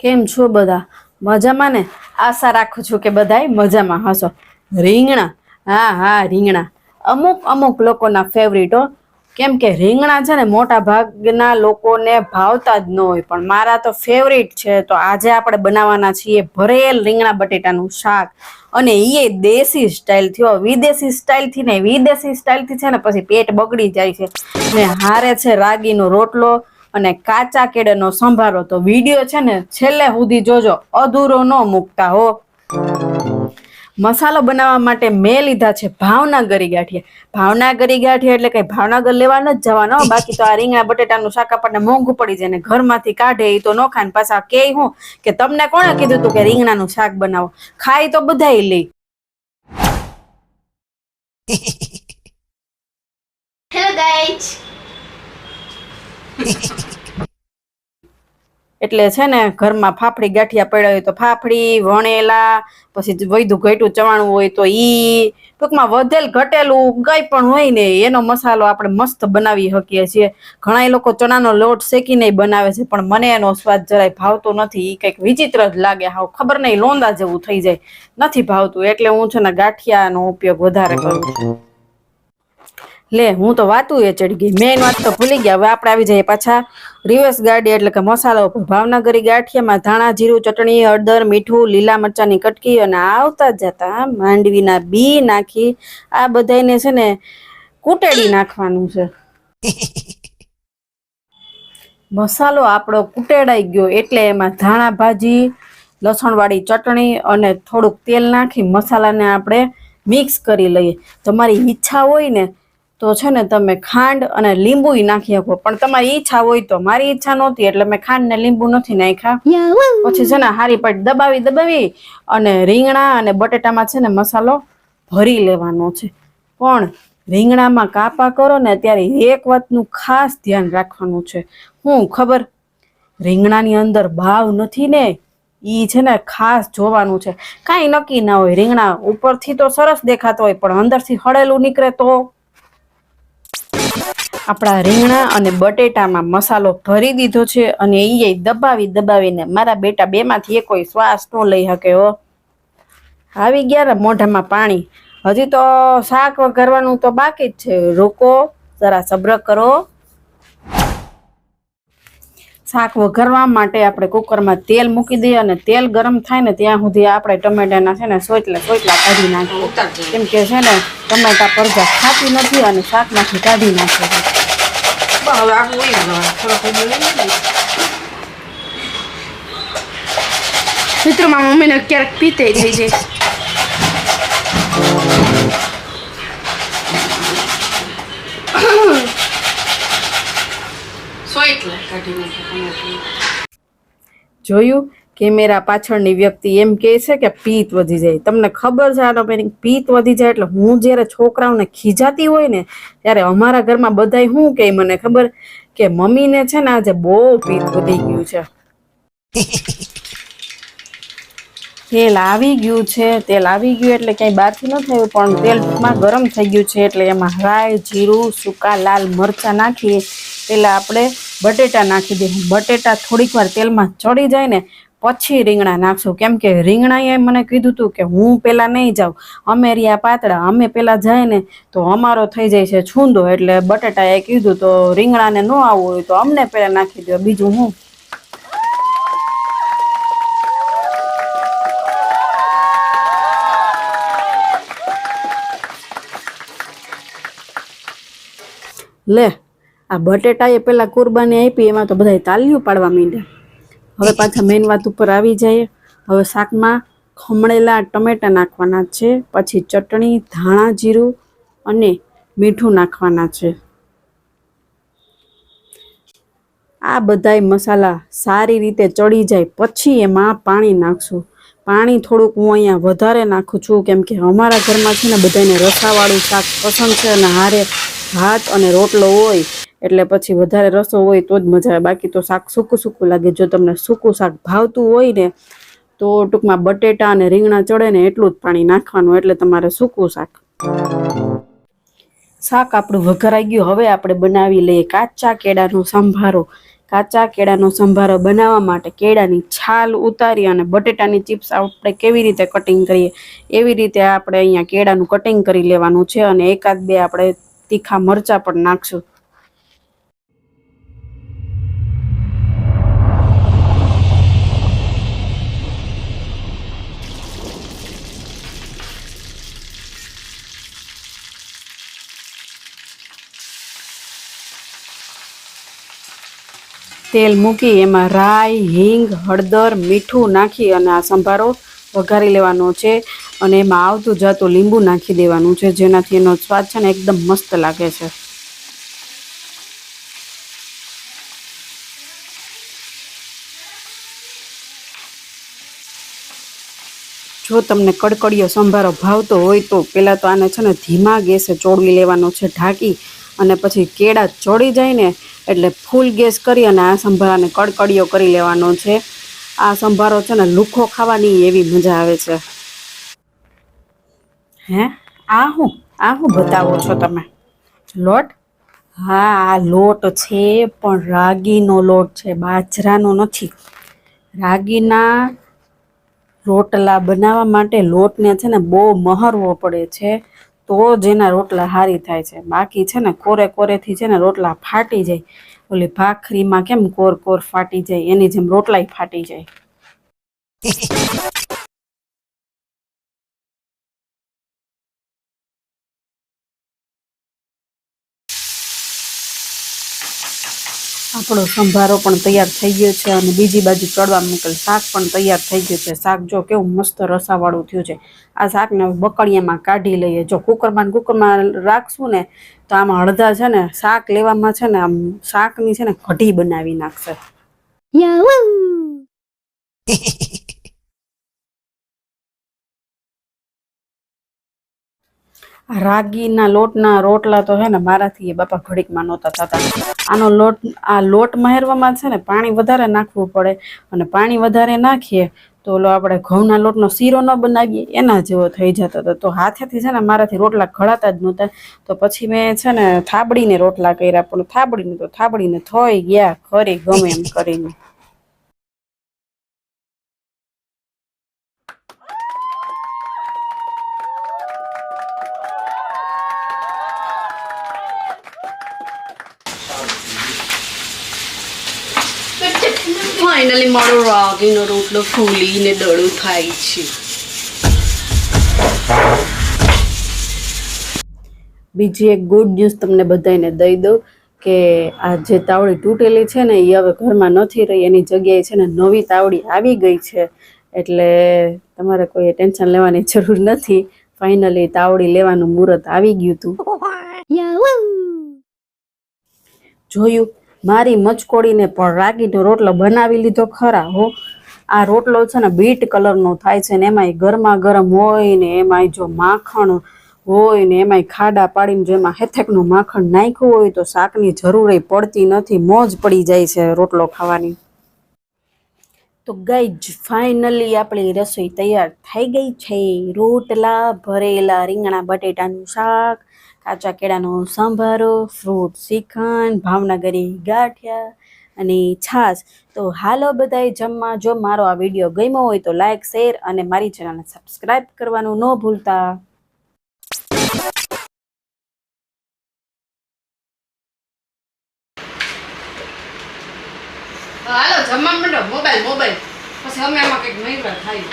કેમ છો બધા? મજામાં ને? આશા રાખું છું કે બધાય મજામાં હશો. રીંગણા? હા હા, રીંગણા. અમુક અમુક લોકોના ફેવરિટ કેમ કે રીંગણા છે ને મોટા ભાગના લોકોને ભાવતા જ ન હોય, પણ મારા તો ફેવરિટ છે. તો આજે આપણે બનાવવાના છીએ ભરેલ રીંગણા બટેટાનું શાક. અને એ દેશી સ્ટાઇલ થયો વિદેશી સ્ટાઇલથી ને વિદેશી સ્ટાઇલથી છે ને પછી પેટ બગડી જાય છે. ને હારે છે રાગીનો રોટલો અને કાચા કેળાનો સંભારો તો વીડિયો છે ને છેલ્લે સુધી જોજો, અધૂરો ન મૂકતા હો. મસાલો બનાવવા માટે મેં લીધા છે ભાવનગરી ગાંઠિયા. ભાવનગરી ગાંઠિયા એટલે કઈ ભાવનગર લેવા ન જવાનો બાકી તો આ રીંગણા, બટેટાનું શાક આપણને મોંઘું પડી જાય ને ઘરમાંથી કાઢે એ તો ન ખાય પાછા કે હું કે તમને કોણે કીધું તું કે રીંગણાનું શાક બનાવો? ખાય તો બધાય લે. Hello guys. એટલે છે ને, ઘરમાં ફાફડી ગાંઠિયા પડ્યા હોય તો ફાફડી, વણેલા, પછી વૈધું ઘટ્યું ચવાણું હોય તો ઈ, ટૂંકમાં વધેલ ઘટેલું કઈ પણ હોય ને, એનો મસાલો આપણે મસ્ત બનાવી શકીએ છીએ. ઘણા લોકો ચણાનો લોટ શેકીને બનાવે છે, પણ મને એનો સ્વાદ જરાય ભાવતો નથી. ઈ કંઈક વિચિત્ર જ લાગે, હાવ ખબર નહીં, લોંદા જેવું થઈ જાય. નથી ભાવતું, એટલે હું છે ને ગાંઠિયાનો ઉપયોગ વધારે કરું છું. લે, હું તો વાતું એ ચડી ગઈ. મેન વાત તો ભૂલી ગયા. હવે આપણે આવી જઈએ પાછા રિવર્સ ગાડી, એટલે કે મસાલા ઉપર. ભાવનગરી ગાંઠિયામાં ધાણા, જીરું, ચટણી, હળદર, મીઠું, લીલા મરચાંની કટકી અને આવતા જતા માંડવીના બી નાખી. આ બધાને છે ને કૂટેડી નાખવાનું છે. મસાલો આપણો કૂટેડાઈ ગયો. એટલે એમાં ધાણા ભાજી, લસણવાળી ચટણી અને થોડુંક તેલ નાખી મસાલાને આપણે મિક્સ કરી લઈએ. તમારી ઈચ્છા હોય ને તો છે ને તમે ખાંડ અને લીંબુ નાખી શકો પણ તમારી ઈચ્છા હોય તો મારી ઈચ્છા નહોતી એટલે મેં ખાંડ ને લીંબુ નથી નાખ્યા. પછી છે ને હારી પટ દબાવી દબાવી અને રીંગણા અને બટેટામાં છે ને મસાલો ભરી લેવાનો છે. પણ રીંગણામાં કાપા કરો ને ત્યારે એક વાતનું ખાસ ધ્યાન રાખવાનું છે. હું ખબર? રીંગણાની અંદર ભાવ નથી ને ઈ છે ને ખાસ જોવાનું છે. કાંઈ નક્કી ના હોય. રીંગણા ઉપરથી તો સરસ દેખાતો હોય, પણ અંદરથી હળેલું નીકળે તો આપણા રીંગણા અને બટેટામાં મસાલો ભરી દીધો છે અને એ દબાવી દબાવીને મારા બેટા બેમાંથી એ કોઈ શ્વાસ ન લઈ શકે હો. આવી ગયા મોઢામાં પાણી. હજી તો શાક વઘારવાનું તો બાકી જ છે. રોકો, જરા સબ્ર કરો. શાક વઘારવા માટે આપણે કુકરમાં તેલ મૂકી દઈએ અને તેલ ગરમ થાય ને ત્યાં સુધી આપણે ટમેટાના છે ને સોચલા સોચલા કાઢી નાખીએ. કેમ કે છે ને, ટમેટા પરજા ખાતી નથી અને શાકમાંથી કાઢી નાખે છે હવે આખું હોય ને થોડોક મિત્રો મારા મમ્મીને ક્યારેક પીતે થઈ જાય. જોયું કેમેરા પાછળની વ્યક્તિ એમ કહે છે કે પિત્ત વધી જાય. તમને ખબર છે આનો meaning? પિત્ત વધી જાય એટલે હું જ્યારે છોકરાઓને ખીજાતી હોય ને, ત્યારે અમારા ઘરમાં બધા શું કહે મને ખબર? કે મમ્મીને છે ને આજે બહુ પિત્ત વધી ગયું છે. તેલ આવી ગયું છે, તેલ આવી ગયું એટલે ક્યાંય બહારથી ન થયું, પણ તેલમાં ગરમ થઈ ગયું છે એટલે એમાં રાઈ, જીરું, સૂકા લાલ મરચાં નાખીએ. પહેલાં આપણે બટેટા નાખી દઈએ. બટેટા થોડીક વાર તેલમાં ચડી જાય ને પછી રીંગણા નાખશું. કેમ કે રીંગણાએ મને કીધું હતું કે હું પેલા નહીં જાઉં. અમે રહ્યા પાતળા, અમે પેલા જાય ને તો અમારો થઈ જાય છે છૂંદો. એટલે બટેટાએ કીધું તો રીંગણાને ન આવવું હોય તો અમને પેલા નાખી દો બીજું હું? લે, આ બટેટા એ પેલા કુરબાની આપી, એમાં તો બધાય તાલીઓ પાડવા માંડ્યા. હવે પાછા મેઇન વાત ઉપર આવી જઈએ. હવે શાકમાં ખમણેલા ટમેટા નાખવાના છે, પછી ચટણી, ધાણા જીરું અને મીઠું નાખવાના છે. આ બધાય મસાલા સારી રીતે ચડી જાય, પછી એમાં પાણી નાખશું. પાણી થોડુંક હું અહીંયા વધારે નાખું છું, કેમ કે અમારા ઘરમાં છે ને બધાને રસાવાળું શાક પસંદ છે અને હારે ભાત અને રોટલો હોય એટલે પછી વધારે રસો હોય તો જ મજા આવે. બાકી તો શાક સૂકું સૂકું લાગે. જો તમને સૂકું શાક ભાવતું હોય ને, તો ટૂંકમાં બટેટા અને રીંગણા ચડે ને એટલું જ પાણી નાખવાનું. એટલે તમારે સૂકું શાક. શાક આપણું વઘરાઈ ગયું. હવે આપણે બનાવી લઈએ કાચા કેળાનો સંભારો. કાચા કેળાનો સંભારો બનાવવા માટે કેળાની છાલ ઉતારી અને બટેટાની ચિપ્સ આપણે કેવી રીતે કટિંગ કરીએ? એવી રીતે આપણે અહીંયા કેળાનું કટિંગ કરી લેવાનું છે અને એકાદ બે આપણે તીખા મરચાં પણ નાખશું. તેલ મૂકી એમાં રાઈ, હિંગ, હળદર, મીઠું નાખી અને આ સંભારો વઘારી લેવાનો છે. અને એમાં આવતું જાતું લીંબુ નાખી દેવાનું છે, જેનાથી એનો સ્વાદ છે ને એકદમ મસ્ત લાગે છે. જો તમને કડકડીયો સંભારો ભાવતો હોય તો પહેલાં તો આને છે ને ધીમા ગેસે ચોળવી લેવાનો છે, ઢાંકી અને પછી કેળા ચોળી જાય ને એટલે ફૂલ ગેસ કરી અને આ સંભારાને કડકડીયો કરી લેવાનો છે. આ સંભારો છે ને લુખો ખાવાની એવી મજા આવે છે. હે? આ હું? આ હું બતાવો છો તમે? લોટ? હા, આ લોટ છે, પણ રાગીનો લોટ છે. બાજરાનો નથી. રાગીના રોટલા બનાવવા માટે લોટને છે ને બહુ મહરવો પડે છે. તો જ એના રોટલા હારી થાય છે. બાકી છે ને કોરે કોરેથી છે ને રોટલા ફાટી જાય. ઓલી ભાખરીમાં કેમ કોર કોર ફાટી જાય, એની જેમ રોટલાય ફાટી જાય. આપણો સંભારો પણ તૈયાર થઈ ગયો છે અને બીજી બાજુ ચડવા મૂકેલ શાક પણ તૈયાર થઈ ગયું છે. શાક જો કેવું મસ્ત રસાવાળું થયું છે. આ શાકને હવે બકડિયામાં કાઢી લઈએ. જો કુકરમાં ને કુકરમાં રાખશું ને તો આમાં અડધા છે ને શાક લેવામાં છે ને આમ શાકની છે ને કઢી બનાવી નાખશે. રાગીના લોટના રોટલા તો છે ને મારાથી એ બાપા ઘડીકમાં નહોતા થતા. આનો લોટ, આ લોટ મહેરવામાં છે ને પાણી વધારે નાખવું પડે અને પાણી વધારે નાખીએ તો ઓલો આપણે ઘઉંના લોટનો શીરો ન બનાવીએ, એના જેવો થઈ જતો હતો તો હાથેથી છે ને મારાથી રોટલા ઘડાતા જ નહોતા. તો પછી મેં છે ને થાબડીને રોટલા કર્યા, પણ થાબડીને તો થાબડીને થઈ ગયા, ખરી ગમે એમ કરીને. ફાઇનલી મારો રાગીનો રોટલો ફૂલીને દડું થાય છે. બીજી એક ગુડ ન્યૂઝ તમને બધાને દઈ દઉં કે આ જે તાવડી તૂટેલી છે ને એ હવે ઘરમાં નથી રહી એની જગ્યાએ છે ને નવી તાવડી આવી ગઈ છે. એટલે તમારે કોઈ ટેન્શન લેવાની જરૂર નથી. ફાઇનલી તાવડી લેવાનું મુહૂર્ત આવી ગયું હતું. જોયું. મારી મચકોડીને પણ રાગીનો રોટલો બનાવી લીધો ખરા હો. આ રોટલો છે ને બીટ કલરનો થાય છે ને એમાંય ગરમા ગરમ હોય ને એમાંય જો માખણ હોય ને એમાંય ખાડા પાડીને જો એમાં હેથેકનું માખણ નાખ્યું હોય તો શાકની જરૂર પડતી નથી, મોજ પડી જાય છે રોટલો ખાવાની. તો ગઈ ફાઇનલી આપણી રસોઈ તૈયાર થઈ ગઈ છે. રોટલા, ભરેલા રીંગણા, બટેટાનું શાક કાચા કેળાનો સંભારો ફ્રૂટ શ્રીખંડ ભાવનગરી ગાંઠિયા અને છાશ. તો હાલો બધાય જમવા જો મારો આ વીડિયો ગમ્યો હોય તો લાઈક શેર અને મારી ચેનલને સબસ્ક્રાઈબ કરવાનું ન ભૂલતા. હાલો જમવા માંડો. Mobile mobile. પછી અમે આમાં કંઈક મહિલા થાય.